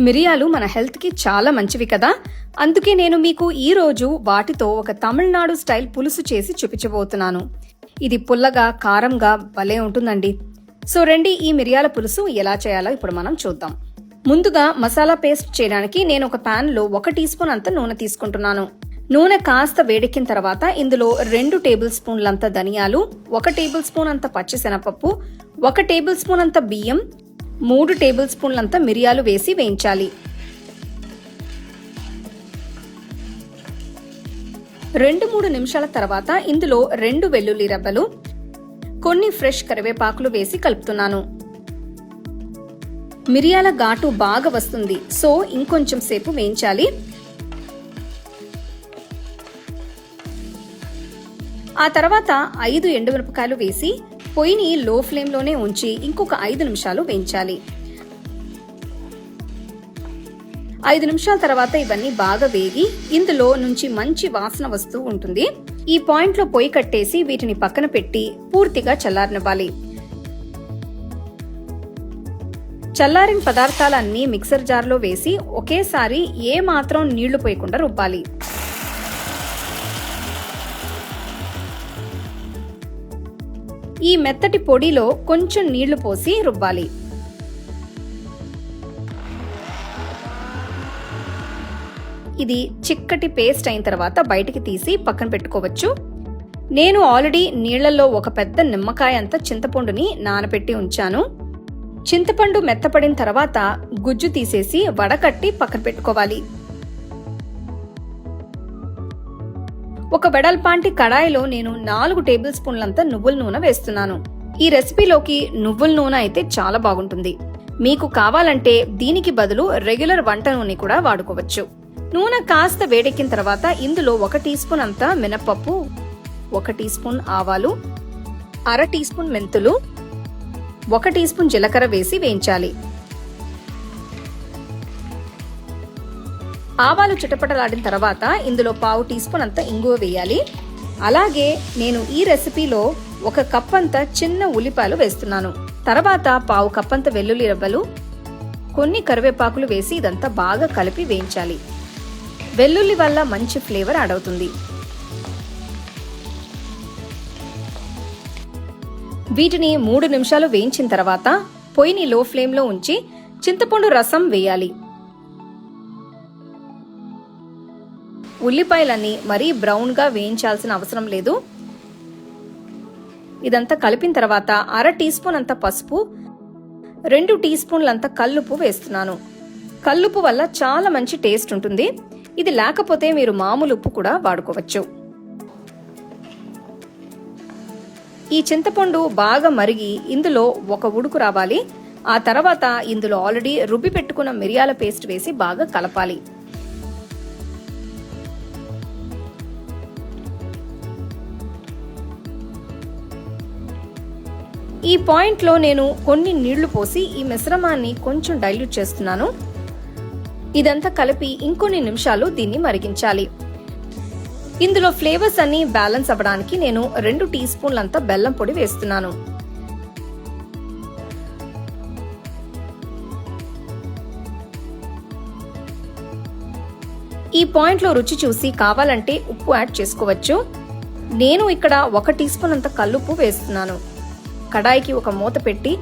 మిరియాలు మన హెల్త్కి చాలా మంచివి కదా? అందుకే నేను మీకు ఈ రోజు వాటితో ఒక తమిళనాడు స్టైల్ పులుసు చేసి చూపించబోతున్నాను. ఇది పుల్లగా కారంగా భలే ఉంటుందండి. సో రండి ఈ మిరియాల పులుసు ఎలా చేయాలో ఇప్పుడు మనం చూద్దాం. ముందుగా మసాలా పేస్ట్ చేయడానికి నేను ఒక పాన్లో ఒక టీ స్పూన్ అంత నూనె తీసుకుంటున్నాను. నూనె కాస్త వేడెక్కిన తర్వాత ఇందులో రెండు టేబుల్ స్పూన్లంత ధనియాలు ఒక టేబుల్ స్పూన్ అంత పచ్చిశనపప్పు ఒక టేబుల్ స్పూన్ అంత బియ్యం మూడు టేబుల్ స్పూన్లంత మిరియాలు వేసి వేయించాలి. రెండు మూడు నిమిషాల తర్వాత ఇందులో రెండు వెల్లుల్లి రెబ్బలు కొన్ని ఫ్రెష్ కరివేపాకులు వేసి కలుపుతున్నాను. మిరియాల ఘాటు బాగా వస్తుంది సో ఇంకొంచెం సేపు వేయించాలి. ఆ తర్వాత ఐదు ఎండుమిరపకాయలు వేసి పొయ్యిని లో ఫ్లేమ్లోనే ఉంచి ఇంకొక ఐదు నిమిషాలు వేయించాలి. ఐదు నిమిషాల తర్వాత ఇవన్నీ బాగా వేగి ఇందులో నుంచి మంచి వాసన వస్తూ ఉంటుంది. ఈ పాయింట్లో పొయ్యి కట్టేసి వీటిని పక్కన పెట్టి పూర్తిగా చల్లారనివ్వాలి. చల్లారిన పదార్థాలన్నీ మిక్సర్ జార్లో వేసి ఒకేసారి ఏ మాత్రం నీళ్ళు పోయకుండా రుబ్బాలి. ఈ మెత్తటి పొడిలో కొంచెం నీళ్ళు పోసి రుబ్బాలి. ఇది చిక్కటి పేస్ట్ అయిన తర్వాత బయటికి తీసి పక్కన పెట్టుకోవచ్చు. నేను ఆల్రెడీ నీళ్ళలో ఒక పెద్ద నిమ్మకాయ అంత చింతపండుని నానబెట్టి ఉంచాను. చింతపండు మెత్తపడిన తర్వాత గుజ్జు తీసేసి వడకట్టి పక్కన పెట్టుకోవాలి. ఒక వెడల్పాంటి కడాయిలో నేను నాలుగు టేబుల్ స్పూన్లంత నువ్వుల నూనె వేస్తున్నాను. ఈ రెసిపీలోకి నువ్వుల నూనె అయితే చాలా బాగుంటుంది. మీకు కావాలంటే దీనికి బదులు రెగ్యులర్ వంట నూనె కూడా వాడుకోవచ్చు. నూనె కాస్త వేడెక్కిన తర్వాత ఇందులో ఒక టీ స్పూన్ అంతా మినపప్పు ఒక టీ స్పూన్ ఆవాలు అర టీ స్పూన్ మెంతులు ఒక టీ స్పూన్ జీలకర్ర వేసి వేయించాలి. ఆవాలు చిటపటలాడిన తర్వాత ఇందులో పావు టీ స్పూన్ అంత ఇంగువ వేయాలి. అలాగే నేను ఈ రెసిపీలో ఒక కప్ అంత చిన్న ఉల్లిపాయలు వేస్తున్నాను. తర్వాత పావు కప్ అంత వెల్లుల్లి రవ్వలు కొన్ని కరివేపాకులు వేసి ఇదంతా బాగా కలిపి వేయించాలి. వెల్లుల్లి వల్ల మంచి ఫ్లేవర్ అడవుతుంది వీటిని మూడు నిమిషాలు వేయించిన తర్వాత పొయ్యిని లో ఫ్లేమ్లో ఉంచి చింతపండు రసం వేయాలి. ఉల్లిపాయలన్నీ మరీ బ్రౌన్గా వేయించాల్సిన అవసరం లేదు. ఇదంతా కలిపిన తర్వాత అర టీ స్పూన్ అంత పసుపు రెండు టీ స్పూన్లంత కల్లుపు వేస్తున్నాను. కల్లుపు వల్ల చాలా మంచి టేస్ట్ ఉంటుంది. ఇది లేకపోతే మీరు మామూలు ఉప్పు కూడా వాడుకోవచ్చు. ఈ చింతపండు బాగా మరిగి ఇందులో ఒక ఉడుకు రావాలి. ఆ తర్వాత ఇందులో ఆల్రెడీ రుబ్బి పెట్టుకున్న మిరియాల పేస్ట్ వేసి బాగా కలపాలి. ఈ పాయింట్లో నేను కొన్ని నీళ్ళు పోసి ఈ మిశ్రమాన్ని కొంచెం డైల్యూట్ చేస్తున్నాను. ఇదంతా కలిపి ఇంకొన్ని నిమిషాలు దీన్ని మరిగించాలి. ఇందులో ఫ్లేవర్స్ అన్ని బ్యాలెన్స్ అవ్వడానికి నేను రెండు టీ స్పూన్లంత బెల్లం పొడి వేస్తున్నాను. ఈ పాయింట్లో రుచి చూసి కావాలంటే ఉప్పు యాడ్ చేసుకోవచ్చు. నేను ఇక్కడ ఒక టీ స్పూన్ అంత కల్లుప్పు వేస్తున్నాను. కడాయికి ఒక మూత పెట్టి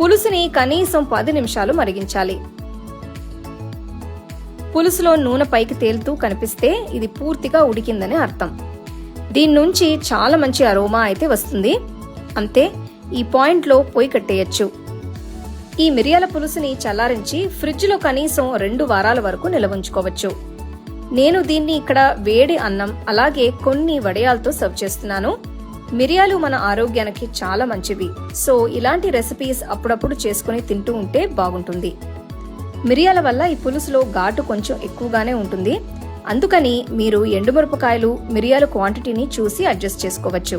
పులుసుని కనీసం పది నిమిషాలు మరిగించాలి. పులుసులో నూనె పైకి తేలుతూ కనిపిస్తే ఇది పూర్తిగా ఉడికిందని అర్థం. దీని నుంచి చాలా మంచి అరోమా అయితే వస్తుంది. అంతే ఈ పాయింట్లో పొయ్యి కట్టేయచ్చు. ఈ మిరియాల పులుసుని చల్లారించి ఫ్రిడ్జ్లో కనీసం రెండు వారాల వరకు నిలవుంచుకోవచ్చు నేను దీన్ని ఇక్కడ వేడి అన్నం అలాగే కొన్ని వడయాలతో సర్వ్ చేస్తున్నాను. మిరియాలు మన ఆరోగ్యానికి చాలా మంచివి. సో ఇలాంటి రెసిపీస్ అప్పుడప్పుడు చేసుకుని తింటూ ఉంటే బాగుంటుంది. మిరియాల వల్ల ఈ పులుసులో ఘాటు కొంచెం ఎక్కువగానే ఉంటుంది. అందుకని మీరు ఎండుమిరపకాయలు మిరియాల క్వాంటిటీని చూసి అడ్జస్ట్ చేసుకోవచ్చు.